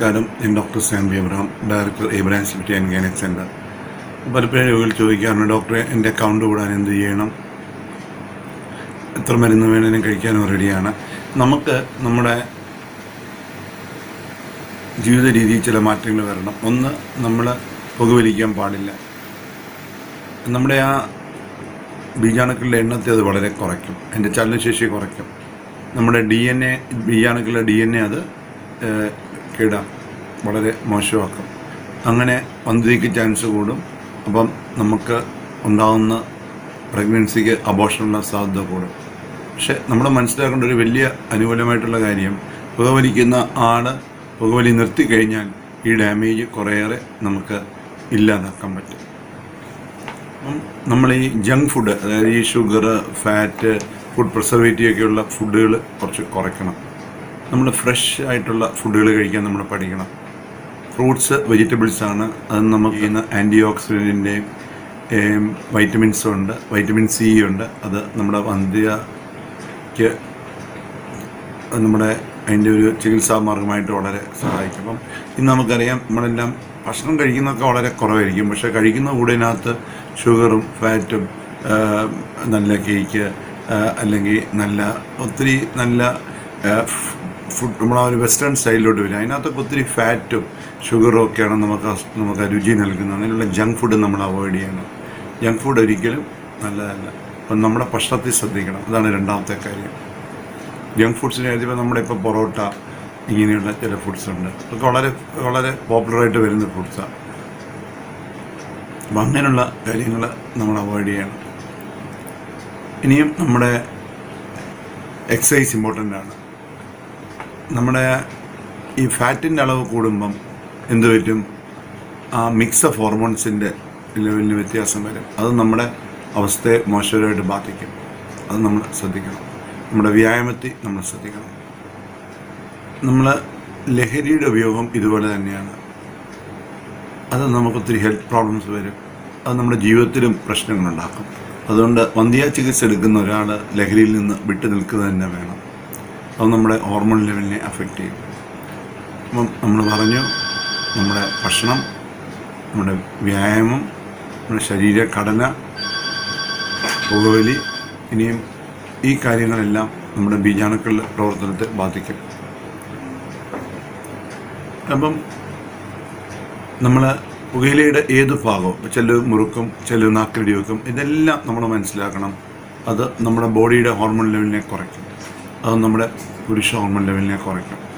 നമസ്കാരം. ഞാൻ doctor Sam B Abraham director Abraham city and gynaec centre പലപ്പോഴും രോഗികൾ ചോദിക്കാറുണ്ട് ഡോക്ടറെ എന്റെ അക്കൗണ്ട് കൂടാൻ എന്ത് ചെയ്യണം? എത്ര മരുന്ന് വേണേലും കഴിക്കാനും റെഡിയാണ്. നമുക്ക് നമ്മുടെ ജീവിത രീതിയിൽ ചില മാറ്റങ്ങൾ വരണം. ഒന്ന് നമ്മൾ പുകവലിക്കാൻ പാടില്ല. നമ്മുടെ ആ ബീജാണുക്കളുടെ എണ്ണത്തെ അത് വളരെ കുറയ്ക്കും. അതിന്റെ ചലനശേഷി കുറയ്ക്കും. നമ്മുടെ ഡി എൻ എ ബീജാണുക്കളുടെ ഡി എൻ എ അത് ഏഹ്, വളരെ മോശമാക്കും. അങ്ങനെ വന്ധ്യതയ്ക്ക് ചാൻസ് കൂടും. അപ്പം നമുക്ക് ഉണ്ടാകുന്ന പ്രഗ്നൻസിക്ക് അബോഷനുള്ള സാധ്യത കൂടും. പക്ഷെ നമ്മൾ മനസ്സിലാക്കേണ്ട ഒരു വലിയ അനുകൂലമായിട്ടുള്ള കാര്യം പുകവലിക്കുന്ന ആട് പുകവലി നിർത്തിക്കഴിഞ്ഞാൽ ഈ ഡാമേജ് കുറേയേറെ നമുക്ക് ഇല്ലാതാക്കാൻ പറ്റും. നമ്മൾ ഈ ജങ്ക് ഫുഡ് അതായത് ഈ ഷുഗർ ഫാറ്റ് ഫുഡ് പ്രിസർവേറ്റീവ് ഒക്കെയുള്ള ഫുഡുകൾ കുറച്ച് കുറയ്ക്കണം. നമ്മൾ ഫ്രഷ് ആയിട്ടുള്ള ഫുഡുകൾ കഴിക്കാൻ നമ്മൾ പഠിക്കണം. ഫ്രൂട്ട്സ് വെജിറ്റബിൾസ് ആണ്. അത് നമുക്ക് ചെയ്യുന്ന ആന്റി ഓക്സിഡന്റിന്റെയും വൈറ്റമിൻസും ഉണ്ട്. വൈറ്റമിൻ സി ഉണ്ട്. അത് നമ്മുടെ വന്ധ്യക്ക് നമ്മുടെ അതിന്റെ ഒരു ചികിത്സാ മാർഗമായിട്ട് വളരെ സഹായിക്കും. അപ്പം ഇന്ന് നമുക്കറിയാം നമ്മളെല്ലാം ഭക്ഷണം കഴിക്കുന്നതൊക്കെ വളരെ കുറവായിരിക്കും. പക്ഷെ കഴിക്കുന്ന കൂടിനകത്ത് ഷുഗറും ഫാറ്റും നല്ല കേക്ക് അല്ലെങ്കിൽ നല്ല ഒത്തിരി നല്ല ഫുഡ് നമ്മളാ ഒരു വെസ്റ്റേൺ സ്റ്റൈലിലോട്ട് വരും. അതിനകത്തൊക്കെ ഒത്തിരി ഫാറ്റും ഷുഗറും ഒക്കെയാണ് നമുക്ക് നമുക്ക് രുചി നൽകുന്നത്. അങ്ങനെയുള്ള ജങ്ക് ഫുഡ് നമ്മൾ അവോയ്ഡ് ചെയ്യണം. ജങ്ക് ഫുഡ് ഒരിക്കലും നല്ലതല്ല. അപ്പം നമ്മുടെ ഭക്ഷണത്തിൽ ശ്രദ്ധിക്കണം. അതാണ് രണ്ടാമത്തെ കാര്യം. ജങ്ക് ഫുഡ്സിന് എഴുതിയപ്പോൾ നമ്മുടെ ഇപ്പോൾ പൊറോട്ട ഇങ്ങനെയുള്ള ചില ഫുഡ്സ് ഉണ്ട്. അതൊക്കെ വളരെ വളരെ പോപ്പുലറായിട്ട് വരുന്ന ഫുഡ്സാണ് അപ്പം അങ്ങനെയുള്ള കാര്യങ്ങൾ നമ്മൾ അവോയ്ഡ് ചെയ്യണം. ഇനിയും നമ്മുടെ എക്സസൈസ് ഇമ്പോർട്ടന്റ് ആണ്. നമ്മുടെ ഈ ഫാറ്റിന്റെ അളവ് കൂടുമ്പം എന്ത് പറ്റും? ആ മിക്സ് ഓഫ് ഹോർമോൺസിന്റെ ലെവലിന് വ്യത്യാസം വരും. അത് നമ്മുടെ അവസ്ഥയെ മോശകരമായിട്ട് ബാധിക്കും. അത് നമ്മൾ ശ്രദ്ധിക്കണം. നമ്മുടെ വ്യായാമത്തിൽ നമ്മൾ ശ്രദ്ധിക്കണം. നമ്മൾ ലഹരിയുടെ ഉപയോഗം ഇതുപോലെ തന്നെയാണ്. അത് നമുക്ക് ഒത്തിരി ഹെൽത്ത് പ്രോബ്ലംസ് വരും. അത് നമ്മുടെ ജീവിതത്തിലും പ്രശ്നങ്ങളുണ്ടാക്കും. അതുകൊണ്ട് വന്ധ്യാ ചികിത്സ എടുക്കുന്ന ഒരാൾ ലഹരിയിൽ നിന്ന് വിട്ടു നിൽക്കുക തന്നെ വേണം. അത് നമ്മുടെ ഹോർമോൺ ലെവലിനെ അഫക്റ്റ് ചെയ്യും. അപ്പം നമ്മൾ പറഞ്ഞു നമ്മുടെ ഭക്ഷണം നമ്മുടെ വ്യായാമം നമ്മുടെ ശരീരഘടന പുകവലി ഇനിയും ഈ കാര്യങ്ങളെല്ലാം നമ്മുടെ ബീജാണുക്കളുടെ പ്രവർത്തനത്തെ ബാധിക്കും. അപ്പം നമ്മൾ പുകയിലയുടെ ഏത് ഭാഗവും ചില മുറുക്കും ചില നാക്കിടി വെക്കും ഇതെല്ലാം നമ്മൾ മനസ്സിലാക്കണം. അത് നമ്മുടെ ബോഡിയുടെ ഹോർമോൺ ലെവലിനെ കുറയ്ക്കും. അത് നമ്മുടെ പുരുഷ ഹോർമോൺ ലെവലിനെ കുറയ്ക്കും.